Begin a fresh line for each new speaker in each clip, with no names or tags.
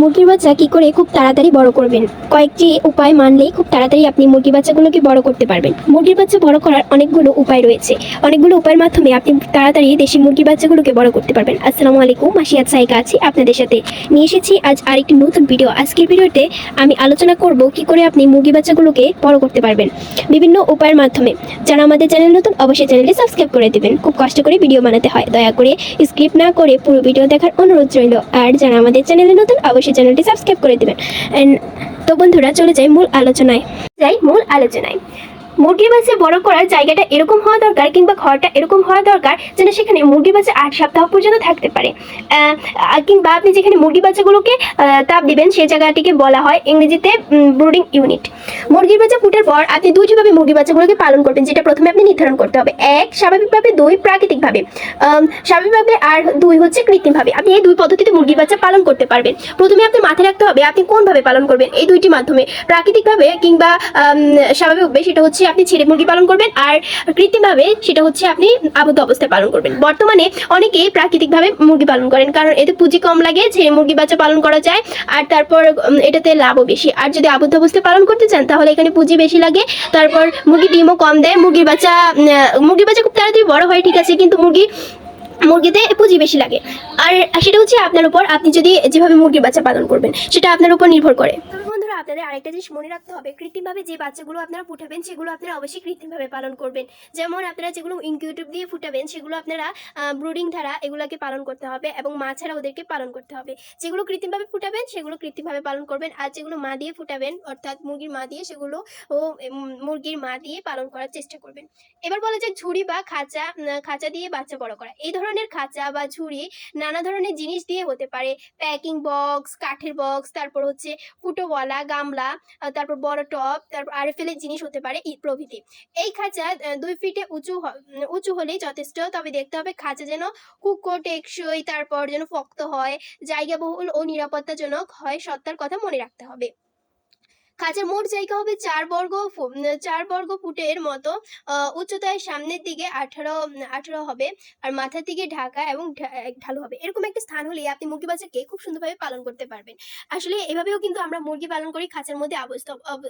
মুরগির বাচ্চা কি করে খুব তাড়াতাড়ি বড় করবেন? কয়েকটি উপায় মানলেই খুব তাড়াতাড়ি আপনি মুরগির বাচ্চাগুলোকে বড় করতে পারবেন। মুরগির বাচ্চা বড় করার অনেকগুলো উপায় রয়েছে। অনেকগুলো উপায়ের মাধ্যমে আপনি তাড়াতাড়ি দেশি মুরগির বাচ্চাগুলোকে বড় করতে পারবেন। আসসালামু আলাইকুম মাসিয়াত সাইকা আছি আপনাদের সাথে। নিয়ে এসেছি আজ আরেকটি নতুন ভিডিও। আজকের ভিডিওতে আমি আলোচনা করব কি করে আপনি মুরগি বাচ্চাগুলোকে বড় করতে পারবেন। বিভিন্ন উপায়ের মাধ্যমে। যারা আমাদের চ্যানেল নতুন, অবশ্যই চ্যানেলটি সাবস্ক্রাইব করে দেবেন। খুব কষ্ট করে ভিডিও বানাতে হয়। দয়া করে স্ক্রিপ্ট না করে পুরো ভিডিও দেখার অনুরোধ রইল। আর যারা আমাদের চ্যানেলে নতুন, অবশ্যই চ্যানেলটি সাবস্ক্রাইব করে দেবেন। অ্যান্ড তো বন্ধুরা চলে যাই মূল আলোচনায়। যাই মূল আলোচনায়। মুরগির বাচ্চা বড় করার জায়গাটা এরকম হওয়া দরকার কিংবা ঘরটা এরকম হওয়া দরকার যেন সেখানে মুরগি বাচ্চা আট সপ্তাহ পর্যন্ত থাকতে পারে। কিংবা আপনি যেখানে মুরগি বাচ্চাগুলোকে তাপ দিবেন সেই জায়গাটিকে বলা হয় ইংরেজিতে ব্রুডিং ইউনিট মুরগির বাচ্চা ফুটার পর আপনি দুইভাবে মুরগির বাচ্চাগুলোকে পালন করবেন, যেটা প্রথমে আপনি নির্ধারণ করতে হবে। এক, স্বাভাবিকভাবে দুই, প্রাকৃতিকভাবে। স্বাভাবিকভাবে আর দুই হচ্ছে কৃত্রিমভাবে। আপনি এই দুই পদ্ধতিতে মুরগির বাচ্চা পালন করতে পারবেন। প্রথমে আপনি মাথায় রাখতে হবে আপনি কোনভাবে পালন করবেন এই দুইটি মাধ্যমে। প্রাকৃতিকভাবে কিংবা স্বাভাবিকভাবে সেটা হচ্ছে আপনি ছেড়ে মুরগি পালন করবেন আর কৃত্রিমভাবে সেটা হচ্ছে আপনি আবদ্ধ অবস্থায় পালন করবেন। বর্তমানে অনেকে প্রাকৃতিকভাবে মুরগি পালন করেন কারণ এতে পুঁজি কম লাগে, ছেড়ে মুরগি বাচ্চা পালন করা যায় আর তারপর এটাতে লাভও বেশি। আর যদি আবদ্ধ অবস্থায় পালন করতে চান তাহলে এখানে পুঁজি বেশি লাগে, তারপর মুরগি ডিমও কম দেয়, মুরগির বাচ্চা মুরগির বাচ্চা খুব তাড়াতাড়ি বড় হয়, ঠিক আছে, কিন্তু মুরগি, মুরগিতে পুঁজি বেশি লাগে। আর সেটা হচ্ছে আপনার উপর, আপনি যদি যেভাবে মুরগির বাচ্চা পালন করবেন, সেটা আপনার উপর নির্ভর করে। আপনাদের আরেকটা জিনিস মনে রাখতে হবে, কৃত্রিমভাবে যে বাচ্চাগুলো আপনারা ফুটাবেন, সেগুলো আপনারা অবশ্যই কৃত্রিমভাবে পালন করবেন। যেমন আপনারা যেগুলো ইনকিউটিভ দিয়ে ফুটাবেন, সেগুলো আপনারা ব্রুডিং ধারা এগুলোকে পালন করতে হবে এবং মা ছাড়া ওদেরকে পালন করতে হবে। যেগুলো কৃত্রিমভাবে ফুটাবেন, সেগুলো কৃত্রিমভাবে পালন করবেন। আর যেগুলো মা দিয়ে ফুটাবেন, অর্থাৎ মুরগির মা দিয়ে, সেগুলো ও মুরগির মা দিয়ে পালন করার চেষ্টা করবেন। এবার বলা যায় ঝুড়ি বা খাঁচা খাঁচা দিয়ে বাচ্চা বড় করা। এই ধরনের খাঁচা বা ঝুড়ি নানা ধরনের জিনিস দিয়ে হতে পারে। প্যাকিং বক্স, কাঠের বক্স, তারপর হচ্ছে ফুটোওয়ালা গামলা তারপর বড় টপ তারপর আর এর জিনিস হতে পারে প্রভৃতি। এই খাঁচা দুই ফিটে উঁচু উঁচু হলেই যথেষ্ট, তবে দেখতে হবে খাঁচা যেন কুকো টেকসই, তারপর যেন ফক্ত হয় জায়গা বহুল ও নিরাপত্তাজনক হয় সত্তার কথা মনে রাখতে হবে। খাঁচার মোট জায়গা হবে চার বর্গ চার বর্গ ফুটের মতো উচ্চতায় সামনের দিকে আঠারো আঠারো হবে আর মাথার দিকে ঢাকা এবং ঢালু হবে। এরকম একটা স্থান হলে আপনি মুরগি বাচ্চাকে খুব সুন্দরভাবে পালন করতে পারবেন। আসলে এভাবেও কিন্তু আমরা মুরগি পালন করি খাঁচার মধ্যে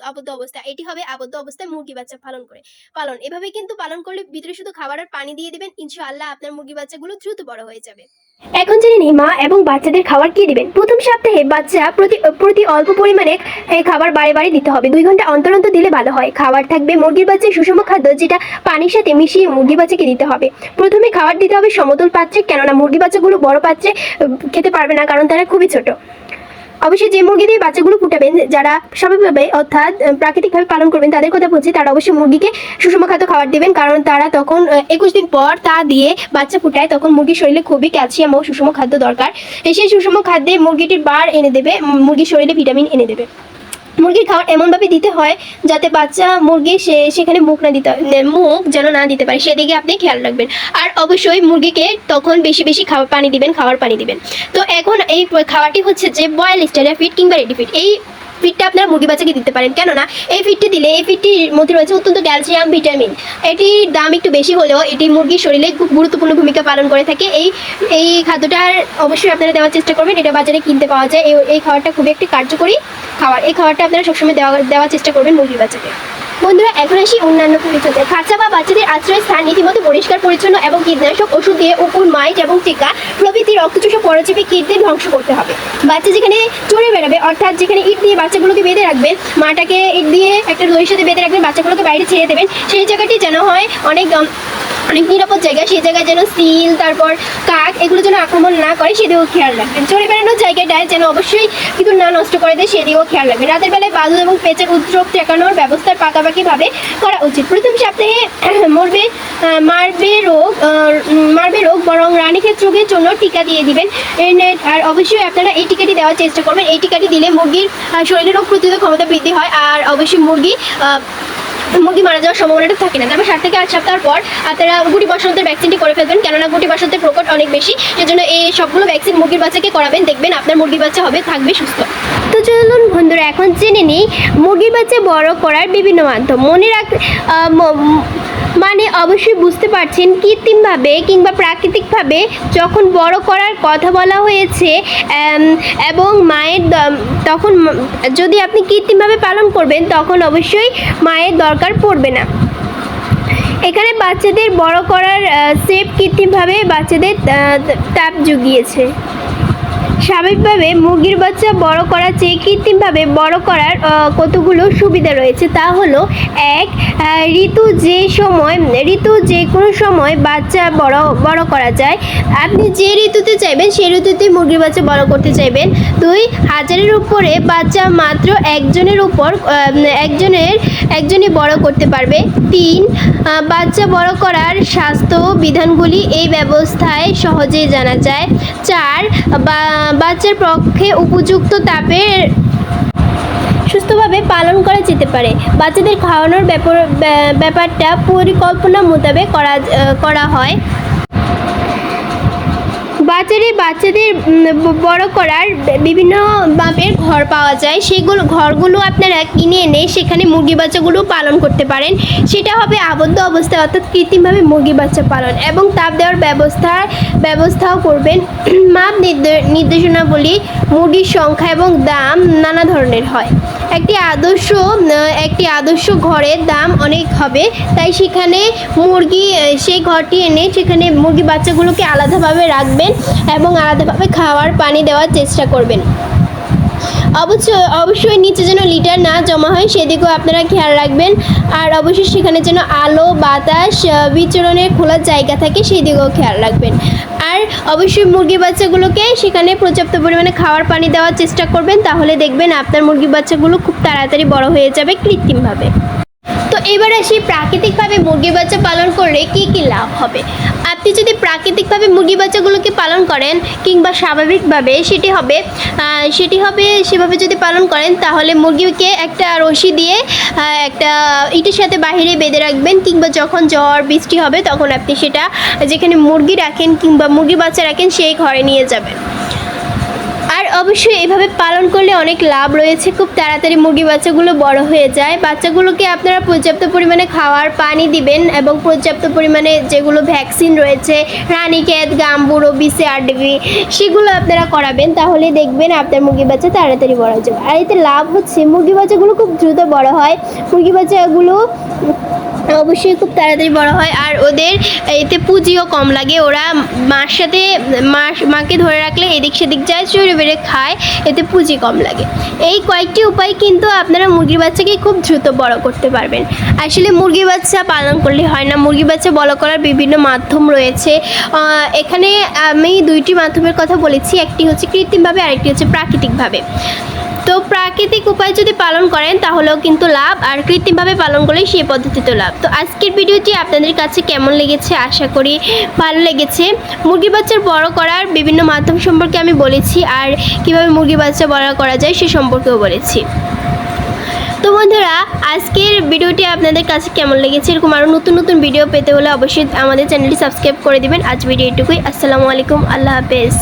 আবদ্ধ অবস্থা। এটি হবে আবদ্ধ অবস্থায় মুরগি বাচ্চা পালন করে, পালন। এভাবে কিন্তু পালন করলে ভিতরে শুধু খাবার আর পানি দিয়ে দিবেন, ইনশাআল্লাহ আপনার মুরগি বাচ্চাগুলো দ্রুত বড় হয়ে যাবে। এখন জেনে নিই, মা এবং বাচ্চাদের খাবার কি দিবেন? প্রথম সপ্তাহে বাচ্চা প্রতি প্রতি অল্প পরিমাণে খাবার বারে বারে দিতে হবে। দুই ঘণ্টা অন্তর অন্তর দিলে ভালো হয়। খাবার থাকবে মুরগির বাচ্চার সুষম খাদ্য, যেটা পানির সাথে মিশিয়ে মুরগি বাচ্চাকে দিতে হবে। প্রথমে খাবার দিতে হবে সমতল পাত্রে, কেননা মুরগি বাচ্চাগুলো বড় পাত্রে খেতে পারবে না, কারণ তারা খুবই ছোট। অবশ্যই যে মুরগি দিয়ে বাচ্চাগুলো ফুটাবেন, যারা স্বাভাবিকভাবে অর্থাৎ প্রাকৃতিকভাবে পালন করবেন, তাদের কথা বলছি, তারা অবশ্যই মুরগিকে সুষম খাদ্য খাবার দিবেন, কারণ তারা তখন একুশ দিন পর তা দিয়ে বাচ্চা ফুটায়, তখন মুরগির শরীরে খুবই ক্যালসিয়াম ও সুষম খাদ্য দরকার। সেই সুষম খাদ্যে মুরগিটির বার এনে দেবে মুরগির শরীরে ভিটামিন এনে দেবে। মুরগির খাবার এমনভাবে দিতে হয় যাতে বাচ্চা মুরগি সে সেখানে মুখ না দিতে হয় মুখ যেন না দিতে পারে। সেদিকে আপনি খেয়াল রাখবেন। আর অবশ্যই মুরগিকে তখন বেশি বেশি খাবার পানি দিবেন, খাবার পানি দিবেন। তো এখন এই খাবারটি হচ্ছে যে বয়েল স্টাইল ফিট কিংবা রেডি ফিট এই ফিটটা আপনারা মুরগি বাচ্চাকে দিতে পারেন। কেননা এই ফিডটি দিলে, এই ফিডটির মধ্যে রয়েছে অত্যন্ত ক্যালসিয়াম, ভিটামিন। এটির দাম একটু বেশি হলেও এটি মুরগির শরীরে খুব গুরুত্বপূর্ণ ভূমিকা পালন করে থাকে। এই এই খাদ্যটার অবশ্যই আপনারা দেওয়ার চেষ্টা করবেন। এটা বাজারে কিনতে পাওয়া যায়। এই এই খাবারটা খুবই একটি কার্যকরী খাবার। এই খাবারটা আপনারা সবসময় দেওয়া, দেওয়ার চেষ্টা করবেন মুরগির বাচ্চাকে। বন্ধুরা, এখন আসি অন্যান্য পরিচয় খাঁচা বা বাচ্চাদের আশ্রয় স্থান রীতিমতো পরিষ্কার, পরিচ্ছন্ন এবং কীটনাশক ওষুধ দিয়ে উকুন মাইট এবং টিকা, প্রভৃতি রক্তচোষা পরজীবী কীটদের ধ্বংস করতে হবে। বাচ্চা যেখানে চড়ে বেড়াবে, অর্থাৎ যেখানে ইট দিয়ে বাচ্চাগুলোকে বেঁধে রাখবেন, মাটাকে ইট দিয়ে একটা দড়ির সাথে বেঁধে রাখবেন, বাচ্চাগুলোকে বাইরে ছেড়ে দেবেন, সেই জায়গাটি যেন হয় অনেক অনেক নিরাপদ জায়গা, সেই জায়গায় যেন সিল, তারপর কাক এগুলো যেন আক্রমণ না করে, সেদিকেও খেয়াল রাখবেন। চড়ে বেড়ানোর জায়গাটায় যেন অবশ্যই কিন্তু না নষ্ট করে দেয়, সেদিকেও খেয়াল রাখবেন। রাতের বেলায় বাদুর এবং পেঁচের উদ্যোগ ঠেকানোর ব্যবস্থার পাকাপাকিভাবে করা উচিত। প্রথম সপ্তাহে মরবে মারবে রোগ মারবে রোগ, বরং রানীক্ষেত রোগের জন্য টিকা দিয়ে দিবেন। আর অবশ্যই আপনারা এই টিকাটি দেওয়ার চেষ্টা করবেন। এই টিকাটি দিলে মুরগির শরীরে রোগ প্রতিরোধ ক্ষমতা বৃদ্ধি হয়, আর অবশ্যই মুরগি মুরগি মারা যাওয়ার সম্ভাবনাটা থাকে না। তারপর সাত থেকে আট সপ্তাহ পর আপনারা গুটি বসন্তের ভ্যাকসিনটি করে ফেলবেন। কেননা গুটি বসন্তের প্রকট অনেক বেশি। সেজন্য এই সবগুলো ভ্যাকসিন মুরগির বাচ্চাকে করাবেন। দেখবেন আপনার মুরগির বাচ্চা হবে, থাকবে সুস্থ। তো চলুন বন্ধুরা, এখন জেনে নিই, মুরগির বাচ্চা বড় করার বিভিন্ন মাধ্যম। মনে রাখ
মানে অবশ্যই বুঝতে পারছেন, কৃত্রিমভাবে কিংবা প্রাকৃতিকভাবে যখন বড় করার কথা বলা হয়েছে এবং মায়ের তখন যদি আপনি কৃত্রিমভাবে পালন করবেন, তখন অবশ্যই মায়ের দরকার পড়বে না। এখানে বাচ্চাদের বড় করার সেপ কৃত্রিমভাবে বাচ্চাদের তাপ জুগিয়েছে। স্বাভাবিকভাবে মুরগির বাচ্চা বড় করার চেয়ে কৃত্রিমভাবে বড় করার কতগুলো সুবিধা রয়েছে? তা হলো, এক ঋতু যে সময়, ঋতু যে কোনো সময় বাচ্চা বড় বড় করা যায়। আপনি যে ঋতুতে চাইবেন, সেই ঋতুতে মুরগির বাচ্চা বড় করতে চাইবেন। দুই, হাজারের উপরে বাচ্চা মাত্র একজনের উপর একজনের, একজনই বড় করতে পারবে। তিন বাচ্চা বড় করার স্বাস্থ্য বিধানগুলি এই ব্যবস্থায় সহজেই জানা যায়। চার, বা- বাচ্চার পক্ষে উপযুক্ত তাপের সুস্থভাবে পালন করা যেতে পারে। বাচ্চাদের খাওয়ানোর ব্যাপার ব্যা- ব্যাপারটা পরিকল্পনা মোতাবেক করা করা হয়। বাজারে বাচ্চাদের বড় করার বিভিন্ন মাপের ঘর পাওয়া যায়। সেগুলো, ঘরগুলো আপনারা কিনে এনে সেখানে মুরগি বাচ্চাগুলো পালন করতে পারেন। সেটা হবে আবদ্ধ অবস্থায় অর্থাৎ কৃত্রিমভাবে মুরগি বাচ্চা পালন। এবং তাপ দেওয়ার ব্যবস্থা, ব্যবস্থাও করবেন। মাপ নির্দে- নির্দেশনাবলী মুরগির সংখ্যা এবং দাম নানা ধরনের হয়। একটি আদর্শ একটি আদর্শ ঘরের দাম অনেক হবে। তাই সেখানে মুরগি সেই ঘরটি এনে সেখানে মুরগি বাচ্চাগুলোকে আলাদাভাবে রাখবেন। এবং আলাদাভাবে খাওয়ার পানি দেওয়ার চেষ্টা করবেন। অবশ্যই অবশ্যই নিচে যেন লিটার না জমা হয়, সেদিকেও আপনারা খেয়াল রাখবেন। আর অবশ্যই সেখানে যেন আলো, বাতাস বিচরণের খোলার জায়গা থাকে সেই দিকেও খেয়াল রাখবেন। আর অবশ্যই মুরগি বাচ্চাগুলোকে সেখানে পর্যাপ্ত পরিমাণে খাওয়ার পানি দেওয়ার চেষ্টা করবেন, তাহলে দেখবেন আপনার মুরগি বাচ্চাগুলো খুব তাড়াতাড়ি বড় হয়ে যাবে কৃত্রিমভাবে। এবার আসি প্রাকৃতিকভাবে মুরগি বাচ্চা পালন করলে কি কি লাভ হবে? আপনি যদি প্রাকৃতিকভাবে মুরগি বাচ্চাগুলোকে পালন করেন কিংবা স্বাভাবিকভাবে সেটি হবে সেটি হবে সেভাবে যদি পালন করেন, তাহলে মুরগিকে একটা রশি দিয়ে একটা ইটের সাথে বাইরে বেঁধে রাখবেন কিংবা যখন ঝড় বৃষ্টি হবে, তখন আপনি সেটা যেখানে মুরগি রাখেন কিংবা মুরগি বাচ্চা রাখেন, সেই ঘরে নিয়ে যাবেন। অবশ্যই এভাবে পালন করলে অনেক লাভ রয়েছে। খুব তাড়াতাড়ি মুরগি বাচ্চাগুলো বড় হয়ে যায়। বাচ্চাগুলোকে আপনারা পর্যাপ্ত পরিমাণে খাওয়ার পানি দিবেন এবং পর্যাপ্ত পরিমাণে যেগুলো ভ্যাকসিন রয়েছে, রানীক্ষেত, গাম্বুরো বিসে আরডিবি, সেগুলো আপনারা করাবেন। তাহলে দেখবেন আপনার মুরগি বাচ্চা তাড়াতাড়ি বড় হয়ে যাবে। আর এতে লাভ হচ্ছে, মুরগি বাচ্চাগুলো খুব দ্রুত বড় হয়। মুরগি বাচ্চাগুলো অবশ্যই খুব তাড়াতাড়ি বড় হয় আর ওদের এতে পুঁজিও কম লাগে। ওরা মার সাথে মাকে ধরে রাখলে এদিক সেদিক যায়, চড়ে বেড়ে খায়, এতে পুঁজি কম লাগে। এই কয়েকটি উপায় কিন্তু আপনারা মুরগির বাচ্চাকে খুব দ্রুত বড় করতে পারবেন। আসলে মুরগি বাচ্চা পালন করলে হয় না। মুরগি বাচ্চা বড় করার বিভিন্ন মাধ্যম রয়েছে। এখানে আমি দুইটি মাধ্যমের কথা বলেছি। একটি হচ্ছে কৃত্রিমভাবে, আরেকটি হচ্ছে প্রাকৃতিকভাবে। তো প্রাকৃতিক উপায় যদি পালন করেন, তাহলেও কিন্তু লাভ আর কৃত্রিমভাবে পালন করলে সেই পদ্ধতিতে লাভ। তো আজকের ভিডিওটি আপনাদের কাছে কেমন লেগেছে? আশা করি ভালো লেগেছে। মুরগি বাচ্চার বড় করার বিভিন্ন মাধ্যম সম্পর্কে আমি বলেছি আর কীভাবে মুরগি বাচ্চা বড় করা যায় সে সম্পর্কেও বলেছি। তো বন্ধুরা, আজকের ভিডিওটি আপনাদের কাছে কেমন লেগেছে? এরকম আরও নতুন নতুন ভিডিও পেতে হলে অবশ্যই আমাদের চ্যানেলটি সাবস্ক্রাইব করে দিবেন। আজ ভিডিও এটুকুই। আসসালামু আলাইকুম। আল্লাহ হাফেজ।